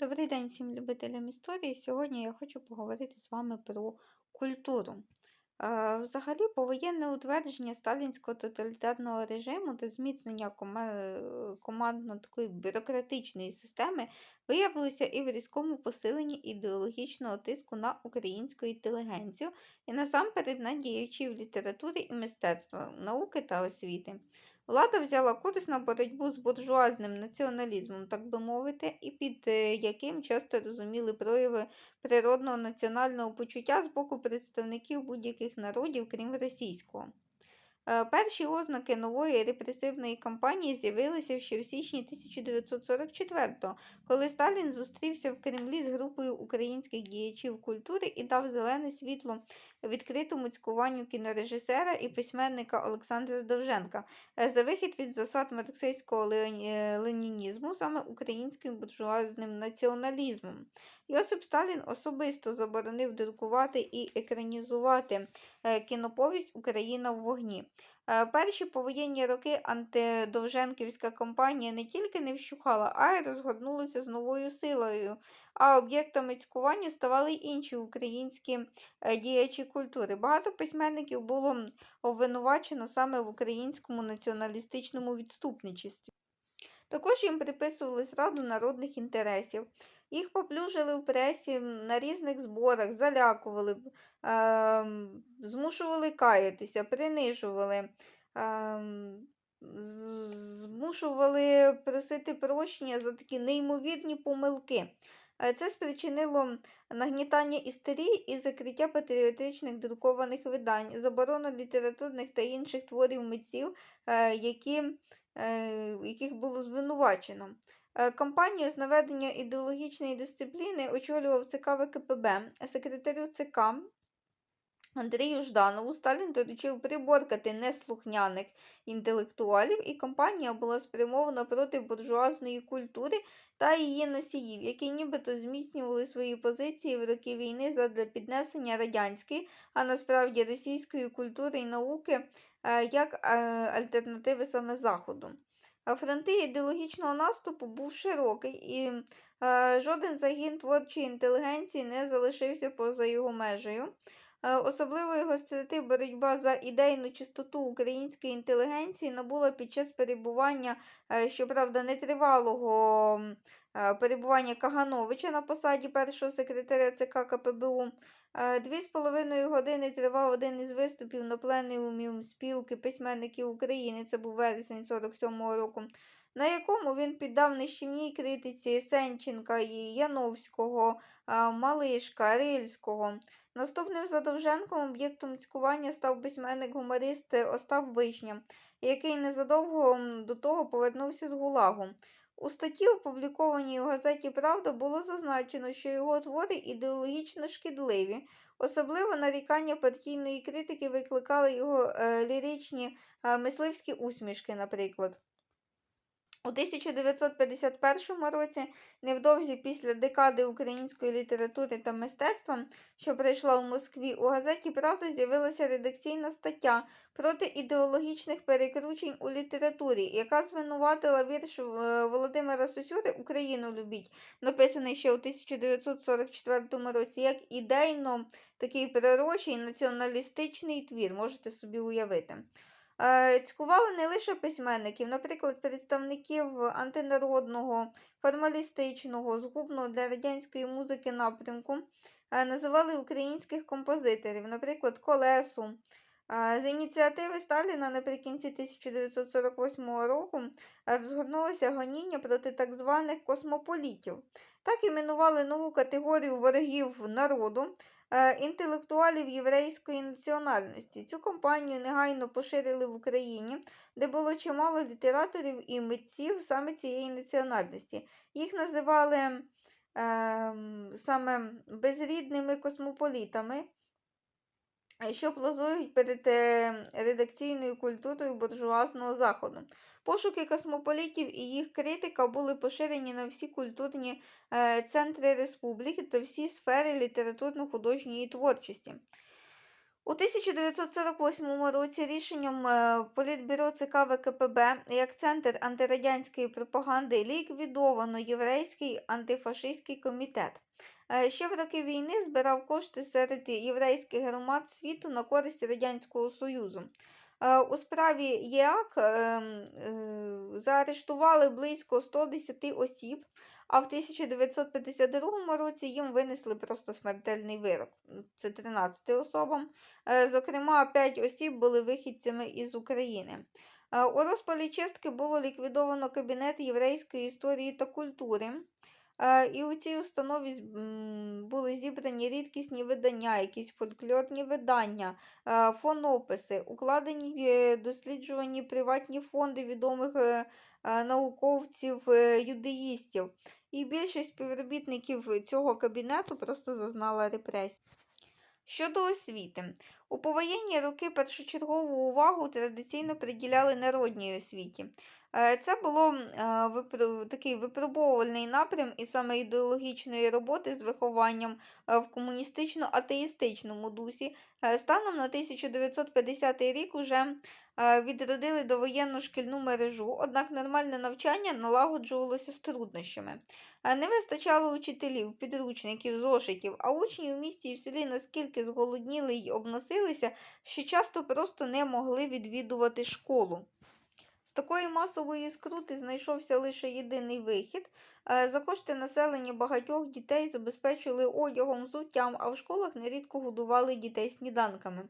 Добрий день всім любителям історії. Сьогодні я хочу поговорити з вами про культуру. Е, Взагалі, повоєнне утвердження сталінського тоталітарного режиму та зміцнення командно-такої бюрократичної системи виявилися і в різкому посиленні ідеологічного тиску на українську інтелігенцію і насамперед на діячів літератури і мистецтва, науки та освіти. Влада взяла курс на боротьбу з буржуазним націоналізмом, так би мовити, і під е, яким часто розуміли прояви природного національного почуття з боку представників будь-яких народів, крім російського. Е, Перші ознаки нової репресивної кампанії з'явилися ще в січні 1944-го, коли Сталін зустрівся в Кремлі з групою українських діячів культури і дав зелене світло відкритому цькуванню кінорежисера і письменника Олександра Довженка е, за вихід від засад марксистського е, ленінізму, саме українським буржуазним націоналізмом. Йосип Сталін особисто заборонив друкувати і екранізувати е, кіноповість Україна в вогні. Е, Перші повоєнні роки антидовженківська кампанія не тільки не вщухала, а й розгорнулася з новою силою. А об'єктами цькування ставали й інші українські е, діячі культури. Багато письменників було обвинувачено саме в українському націоналістичному відступничестві. Також їм приписували зраду народних інтересів. Їх поплюжили в пресі на різних зборах, залякували, ем, змушували каятися, принижували, з- змушували просити прощення за такі неймовірні помилки. Е, Це спричинило нагнітання істерії і закриття патріотичних друкованих видань, заборону літературних та інших творів митців, е, які, е, яких було звинувачено. Е, Кампанію з наведення ідеологічної дисципліни очолював ЦК ВКПБ, секретарю ЦК Андрію Жданову Сталін доручив приборкати неслухняних інтелектуалів, і кампанія була спрямована проти буржуазної культури та її носіїв, які нібито зміцнювали свої позиції в роки війни задля піднесення радянської, а насправді російської культури і науки е, як е, альтернативи саме Заходу. Фронти ідеологічного наступу був широкий, і е, жоден загін творчої інтелігенції не залишився поза його межею. Е, Особливої гостроти боротьба за ідейну чистоту української інтелігенції набула під час перебування, е, щоправда, нетривалого перебування Кагановича на посаді першого секретаря ЦК КПБУ. Е, Дві з половиною години тривав один із виступів на пленумі спілки письменників України, це був вересень 47-го року, на якому він піддав нищівній критиці Сенченка і Яновського, е, Малишка, Рильського. Наступним за Довженком об'єктом цькування став письменник-гуморист Остап Вишня, який незадовго до того повернувся з Гулагу. У статті, опублікованій у газеті Правда, було зазначено, що його твори ідеологічно шкідливі. Особливо нарікання партійної критики викликали його е, ліричні е, мисливські усмішки, наприклад. У 1951 році, невдовзі після декади української літератури та мистецтва, що прийшла у Москві, у газеті Правда з'явилася редакційна стаття проти ідеологічних перекручень у літературі, яка звинуватила вірш е, Володимира Сосюри Україну любіть, написаний ще у 1944 році, як ідейно такий пророчий націоналістичний твір, можете собі уявити. Е, Цькували не лише письменників, наприклад, представників антинародного, формалістичного, згубного для радянської музики напрямку, е, називали українських композиторів, наприклад, Колесу. Е, З ініціативи Сталіна наприкінці 1948 року розгорнулося гоніння проти так званих космополітів. Так іменували нову категорію ворогів народу, інтелектуалів єврейської національності. Цю компанію негайно поширили в Україні, де було чимало літераторів і митців саме цієї національності. Їх називали ем, саме безрідними космополітами, е, що плазують перед е, редакційною культурою буржуазного заходу. Пошуки космополітів і їх критика були поширені на всі культурні е, центри республіки та всі сфери літературно-художньої творчості. У 1948 році рішенням е, Політбюро ЦК ВКПБ як центр антирадянської пропаганди ліквідовано Єврейський антифашистський комітет. Е, Ще в роки війни збирав кошти серед єврейських громад світу на користь Радянського Союзу. Е, У справі ЄАК ем, е, заарештували близько 110 осіб, а в 1952 році їм винесли просто смертельний вирок. Це 13 особам. Зокрема, 5 осіб були вихідцями із України. У розпалі чистки було ліквідовано Кабінет єврейської історії та культури. І у цій установі були зібрані рідкісні видання, якісь фольклорні видання, фонописи, укладені е, досліджувані приватні фонди відомих е, науковців, е, юдеїстів. І більшість співробітників цього кабінету просто зазнала репресій. Щодо освіти, у повоєнні роки першочергову увагу традиційно приділяли народній освіті. Е, Це було е, такий випробовувальний напрям і саме ідеологічної роботи з вихованням е, в комуністично-атеїстичному дусі. Станом на 1950 рік уже відродили довоєнну шкільну мережу, однак нормальне навчання налагоджувалося з труднощами. Не вистачало учителів, підручників, зошитів, а учні у місті і в селі наскільки зголодніли й обносилися, що часто просто не могли відвідувати школу. З такої масової скрути знайшовся лише єдиний вихід. За кошти населення багатьох дітей забезпечили одягом, взуттям, а в школах нерідко годували дітей сніданками.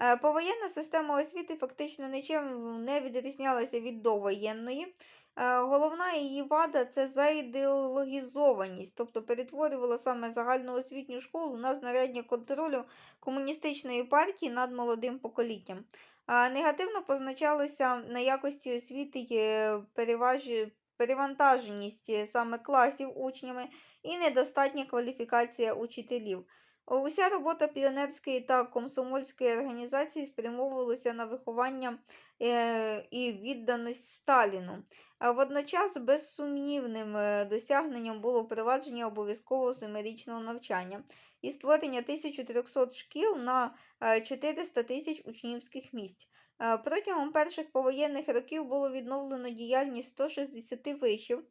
Е, Повоєнна система освіти фактично нічим не відрізнялася від довоєнної. Е, Головна її вада це заідеологізованість, тобто перетворювала саме загальноосвітню школу на знаряддя контролю комуністичної партії над молодим поколінням. Негативно позначалося на якості освіти є переважі- перевантаженість е, саме класів учнями і недостатня кваліфікація учителів. Уся робота піонерської та комсомольської організації спрямовувалася на виховання е, і відданість Сталіну. А водночас безсумнівним е, досягненням було впровадження обов'язкового семирічного навчання і створення 1300 шкіл на е, 400 тисяч учнівських місць. Е, Протягом перших повоєнних років було відновлено діяльність 160 вишів.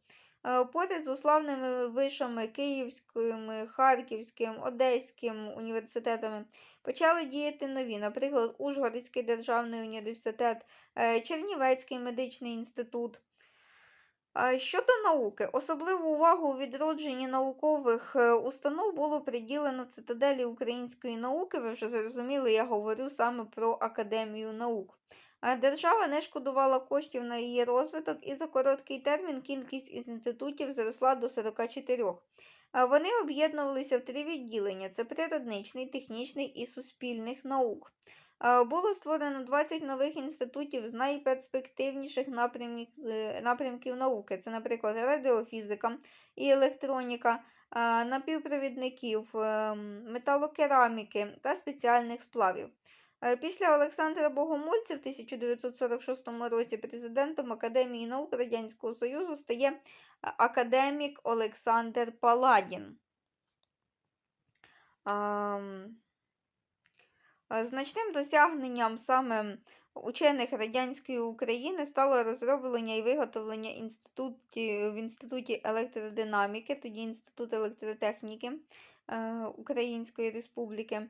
Е, Поряд з уславними вишами Київським, Харківським, Одеським університетами почали діяти нові, наприклад, Ужгородський державний університет, е, Чернівецький медичний інститут. Щодо науки, особливу увагу у відродженні наукових е, установ було приділено цитаделі української науки. Ви вже зрозуміли, я говорю саме про Академію наук. Держава не шкодувала коштів на її розвиток, і за короткий термін кількість із інститутів зросла до 44. А Вони об'єднувалися в три відділення: це природничний, технічний і суспільних наук. Було створено 20 нових інститутів з найперспективніших е, напрямків науки. Це, наприклад, радіофізика і електроніка, напівпровідників, е, металокераміки та спеціальних сплавів. Е, Після Олександра Богомольця в 1946 році президентом Академії наук Радянського Союзу стає е, академік Олександр Паладін. Е, Значним досягненням саме учених радянської України стало розроблення і виготовлення в Інституті електродинаміки, тоді Інститут електротехніки Української Республіки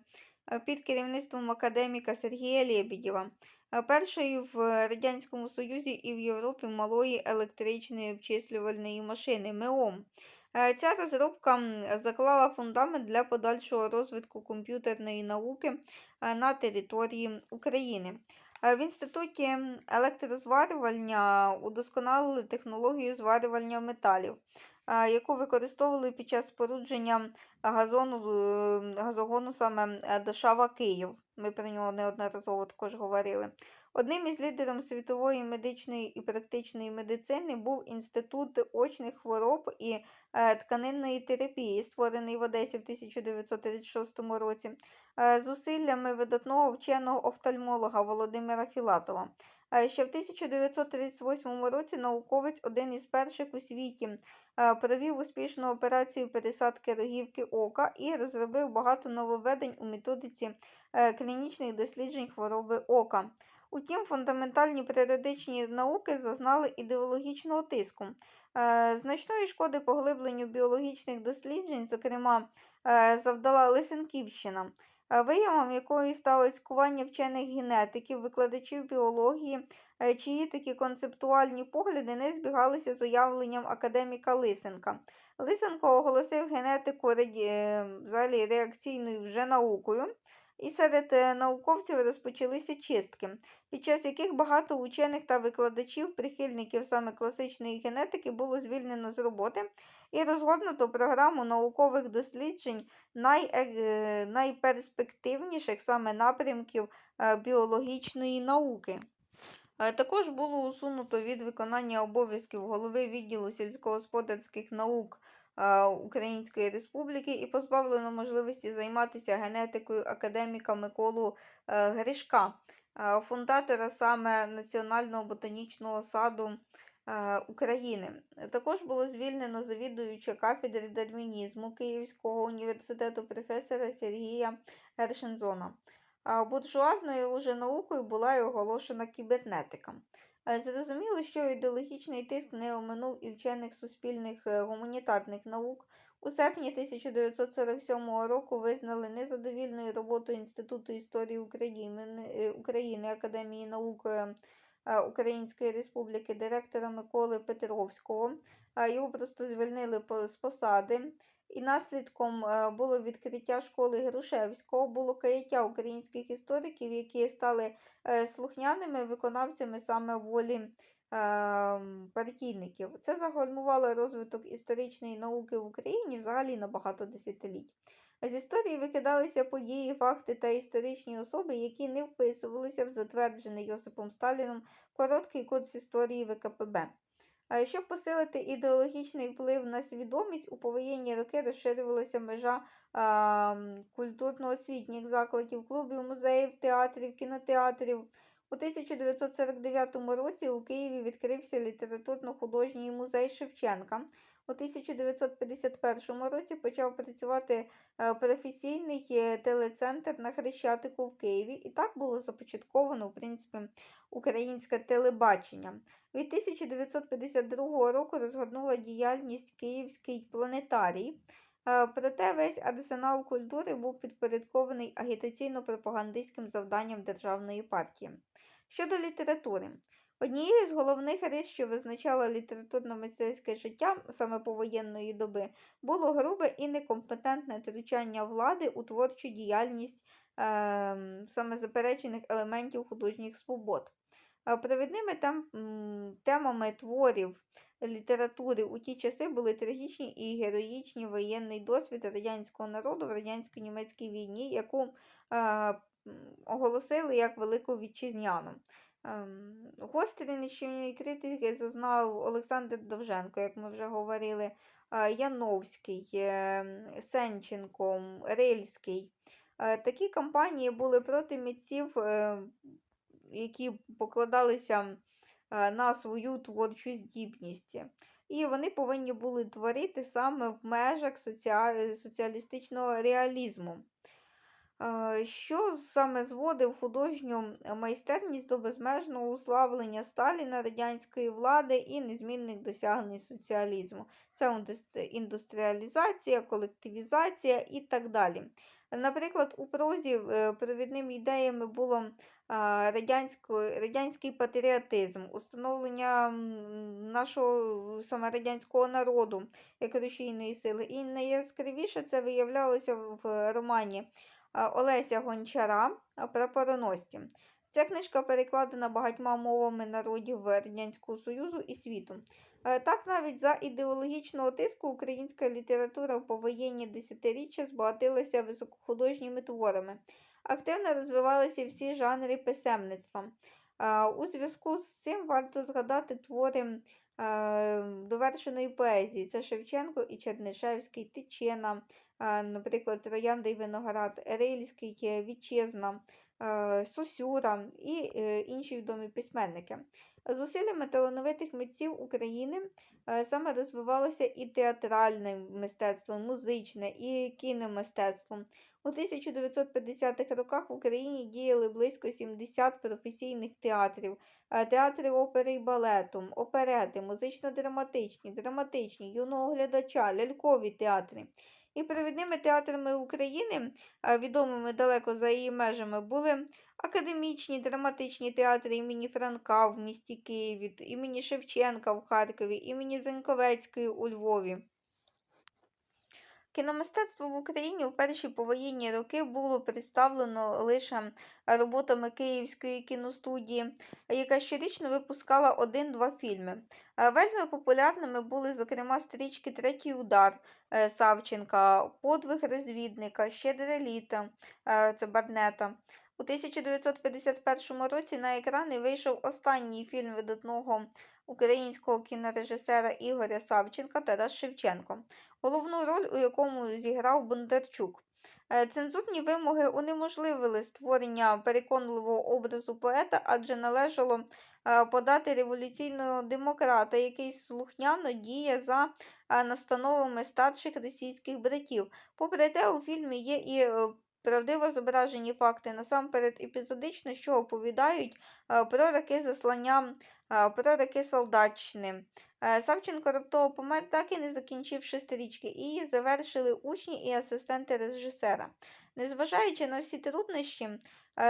під керівництвом академіка Сергія Лєбідєва. Е, Першої в Радянському Союзі і в Європі малої електричної обчислювальної машини МЕОМ. Е, Ця розробка заклала фундамент для подальшого розвитку комп'ютерної науки е, на території України. Е, В інституті електрозварювання удосконалили технологію зварювання металів, е, яку використовували під час спорудження газону, газогону саме е, Дошава Київ. Ми про нього неодноразово також говорили. Одним із лідерів світової медичної і практичної медицини був Інститут очних хвороб і е, тканинної терапії, створений в Одесі в 1936 році, е, зусиллями видатного вченого офтальмолога Володимира Філатова. Е, Ще в 1938 році науковець, один із перших у світі, е, провів успішну операцію пересадки рогівки ока і розробив багато нововведень у методиці е, клінічних досліджень хвороби ока. Утім, фундаментальні періодичні науки зазнали ідеологічного тиску. Значної шкоди поглибленню біологічних досліджень, зокрема, завдала Лисенківщина, виявом якої стало цькування вчених генетиків, викладачів біології, е, чиї такі концептуальні погляди не збігалися з уявленням академіка Лисенка. Лисенко оголосив генетику е, взагалі реакційною вже наукою, і серед е, науковців розпочалися чистки, під час яких багато учених та викладачів, прихильників саме класичної генетики, було звільнено з роботи і розгорнуто програму наукових досліджень най, е, найперспективніших саме напрямків е, біологічної науки. Також було усунуто від виконання обов'язків голови відділу сільськогосподарських наук Української Республіки і позбавлено можливості займатися генетикою академіка Миколу е, Гришка, е, фундатора саме Національного ботанічного саду е, України. Також було звільнено завідуюча кафедри дарвінізму Київського університету професора Сергія Гершензона. Буржуазною лженаукою була й оголошена кібернетика. Е, Зрозуміло, що ідеологічний тиск не оминув і вчених суспільних е, гуманітарних наук. У серпні 1947 року визнали незадовільною роботу Інституту історії України, е, Академії наук Української Республіки директора Миколи Петровського. Його просто звільнили з посади. І наслідком е, було відкриття школи Грушевського, було каяття українських істориків, які стали е, слухняними виконавцями саме волі е, партійників. Це загальмувало розвиток історичної науки в Україні взагалі на багато десятиліть. З історії викидалися події, факти та історичні особи, які не вписувалися в затверджений Йосипом Сталіном короткий курс історії ВКПБ. Щоб посилити ідеологічний вплив на свідомість, у повоєнні роки розширювалася межа культурно-освітніх закладів, клубів, музеїв, театрів, кінотеатрів. У 1949 році у Києві відкрився літературно-художній музей Шевченка. У 1951 році почав працювати е, професійний е, телецентр на Хрещатику в Києві, і так було започатковано, в принципі, українське телебачення. Від 1952 року розгорнула діяльність Київський планетарій. Е, Проте весь арсенал культури був підпорядкований агітаційно-пропагандистським завданням державної партії. Щодо літератури, однією з головних рис, що визначала літературно-мистецьке життя саме повоєнної доби, було грубе і некомпетентне втручання влади у творчу діяльність ем, саме заперечених елементів художніх свобод. Е, Провідними там, темами творів літератури у ті часи були трагічні і героїчні воєнний досвід радянського народу в радянсько-німецькій війні, яку е, оголосили як Велику Вітчизняну. Ем, Гострі нищівної критики зазнав Олександр Довженко, як ми вже говорили, е, Яновський, е, Сенченко, Рильський. Е, Такі кампанії були проти митців, е, які покладалися е, на свою творчу здібність. І вони повинні були творити саме в межах соціа- соціалістичного реалізму. Е, Що саме зводив художню майстерність до безмежного уславлення Сталіна, радянської влади і незмінних досягнень соціалізму. Це індустріалізація, колективізація і так далі. Наприклад, у прозі е, провідними ідеями було радянський патріотизм, установлення нашого саме радянського народу як рушійної сили. І найяскравіше це виявлялося в романі Олеся Гончара а, «Прапороносці». Ця книжка перекладена багатьма мовами народів Радянського Союзу і світу. Е, Так, навіть за ідеологічного тиску українська література в повоєнні десятиріччя збагатилася високохудожніми творами. Активно розвивалися всі жанри писемництва. Е, У зв'язку з цим варто згадати твори е, довершеної поезії. Це Шевченко і Чернишевський, Тичина, е, наприклад, Троянда і Виноград, Рильський, Вітчизна, Сосюра і інші відомі письменники. Зусиллями талановитих митців України е, саме розвивалося і театральне мистецтво, і музичне, і кіномистецтво. У 1950-х роках в Україні діяли близько 70 професійних театрів, е, театри опери і балету, оперети, музично-драматичні, драматичні, юного глядача, лялькові театри. І провідними театрами України, е, відомими далеко за її межами, були академічні драматичні театри імені Франка в місті Києві, імені Шевченка в Харкові, імені Заньковецької у Львові. Кіномистецтво в Україні у перші повоєнні роки було представлено лише роботами Київської кіностудії, яка щорічно випускала один-два фільми. Е, Вельми популярними були, зокрема, стрічки Третій удар е, Савченка, Подвиг розвідника, Щедре літо е, це Барнета. У 1951 році на екрани вийшов останній фільм видатного українського кінорежисера Ігоря Савченка Тарас Шевченко головну роль у якому зіграв Бондарчук. Е, Цензурні вимоги унеможливили створення переконливого образу поета, адже належало е, подати революційного демократа, який слухняно діє за е, настановами старших російських братів. Попри те, у фільмі є і правдиво зображені факти, насамперед епізодично, що оповідають е, про роки заслання, е, про роки солдатчини. Е, Савченко раптово помер, так і не закінчивши стрічки, її завершили учні і асистенти режисера. Незважаючи на всі труднощі,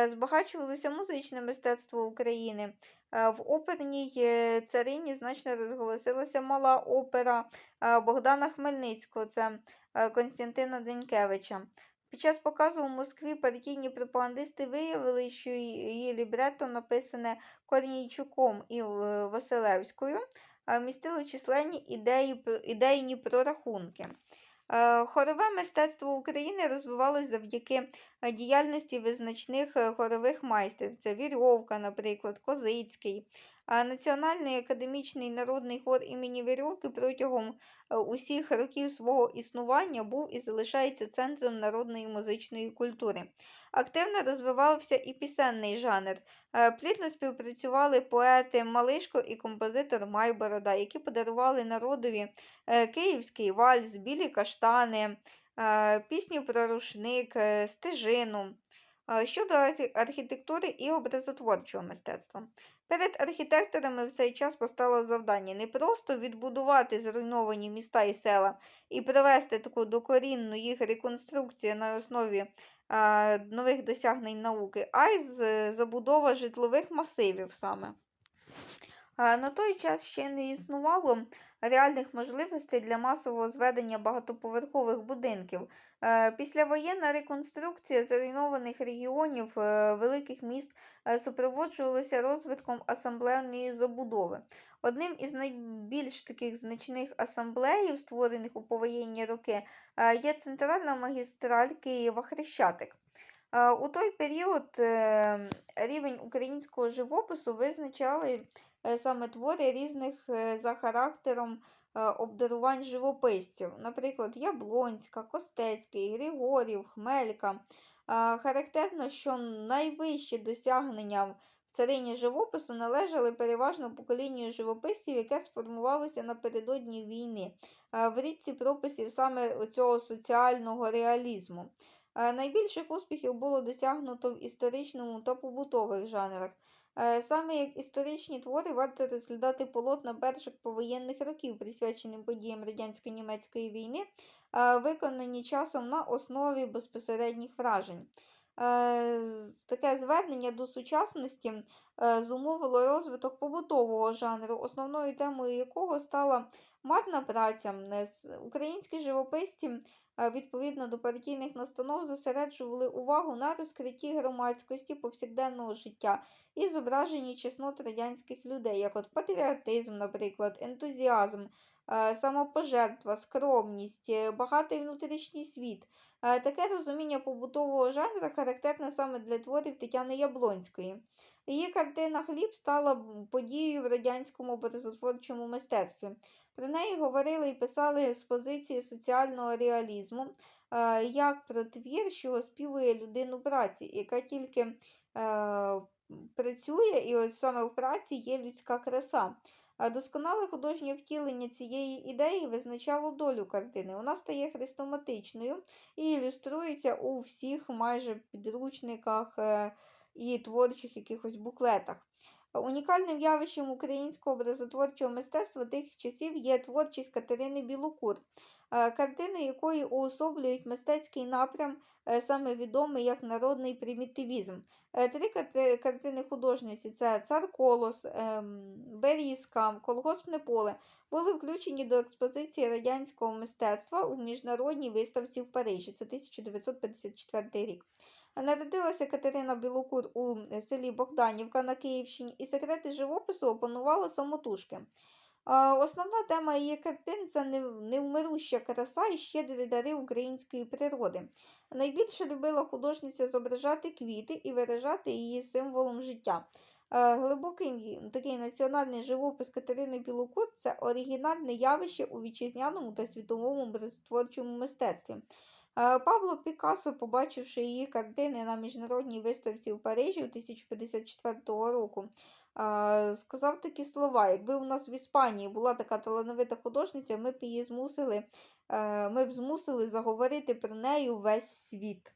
збагачувалося музичне мистецтво України. В оперній царині значно розголосилася мала опера Богдана Хмельницького, це Константина Денькевича. Під час показу у Москві партійні пропагандисти виявили, що її лібретто написане Корнійчуком і Василевською містило численні ідеї, ідейні прорахунки. Е, Хорове мистецтво України розвивалось завдяки е, діяльності визначних е, хорових майстрів. Це Вірьовка, наприклад, Козицький. Національний академічний народний хор імені Вірьовки протягом е, усіх років свого існування був і залишається центром народної музичної культури. Активно розвивався і пісенний жанр. Е, Плідно співпрацювали поети Малишко і композитор Майборода, які подарували народові е, київський вальс, білі каштани, пісню про рушник, стежину. Щодо архітектури і образотворчого мистецтва. Перед архітекторами в цей час постало завдання не просто відбудувати зруйновані міста і села і провести таку докорінну їх реконструкцію на основі е, нових досягнень науки, а й з- забудова житлових масивів саме. Е, На той час ще не існувало реальних можливостей для масового зведення багатоповерхових будинків. Е, Післявоєнна реконструкція зруйнованих регіонів е, великих міст е, супроводжувалася розвитком асамбленої забудови. Одним із найбільш таких значних асамблеїв, створених у повоєнні роки, є центральна магістраль Києва Хрещатик. У той період рівень українського живопису визначали саме твори різних за характером обдарувань живописців, наприклад, Яблонська, Костецький, Григорів, Хмелька. Е, Характерно, що найвищі досягнення в царині живопису належали переважно поколінню живописців, яке сформувалося напередодні війни, е, в річці прописів саме цього соціального реалізму. Е, Найбільших успіхів було досягнуто в історичному та побутових жанрах. Е, Саме як історичні твори варто розглядати полотна перших повоєнних років, присвяченим подіям радянсько-німецької війни, е, виконані часом на основі безпосередніх вражень. Е, Таке звернення до сучасності зумовило розвиток побутового жанру, основною темою якого стала марна праця. Українські живописці відповідно до партійних настанов зосереджували увагу на розкритті громадськості повсякденного життя і зображенні чеснот радянських людей, як от патріотизм, наприклад, ентузіазм, е, самопожертва, скромність, е, багатий внутрішній світ. Е, Таке розуміння побутового жанру характерне саме для творів Тетяни Яблонської. Її картина Хліб стала подією в радянському образотворчому мистецтві. Про неї говорили і писали з позиції соціального реалізму, е, як про твір, що оспівує людину праці, яка тільки е, працює, і ось саме в праці є людська краса. Досконале художнє втілення цієї ідеї визначало долю картини. Вона стає хрестоматичною і ілюструється у всіх майже підручниках е, і творчих якихось буклетах. Унікальним явищем українського образотворчого мистецтва тих часів є творчість Катерини Білокур, е, картини якої уособлюють мистецький напрям, е, саме відомий як народний примітивізм. Е, Три картини художниці це Цар Колос, ем, Берізка, Колгоспне поле були включені до експозиції радянського мистецтва у міжнародній виставці в Парижі. Це 1954 рік. Народилася Катерина Білокур у е, селі Богданівка на Київщині, і секрети живопису опанувала самотужки. Основна тема її картин це невмируща краса і щедрі дари української природи. Найбільше любила художниця зображати квіти і виражати її символом життя. Глибокий такий національний живопис Катерини Білокур це оригінальне явище у вітчизняному та світовому образотворчому мистецтві. Е, Пікасо, Пікассо, побачивши її картини на міжнародній виставці в Парижі у 1054 року, е, сказав такі слова: якби у нас в Іспанії була така талановита художниця, ми б її змусили, е, ми б змусили заговорити про неї весь світ.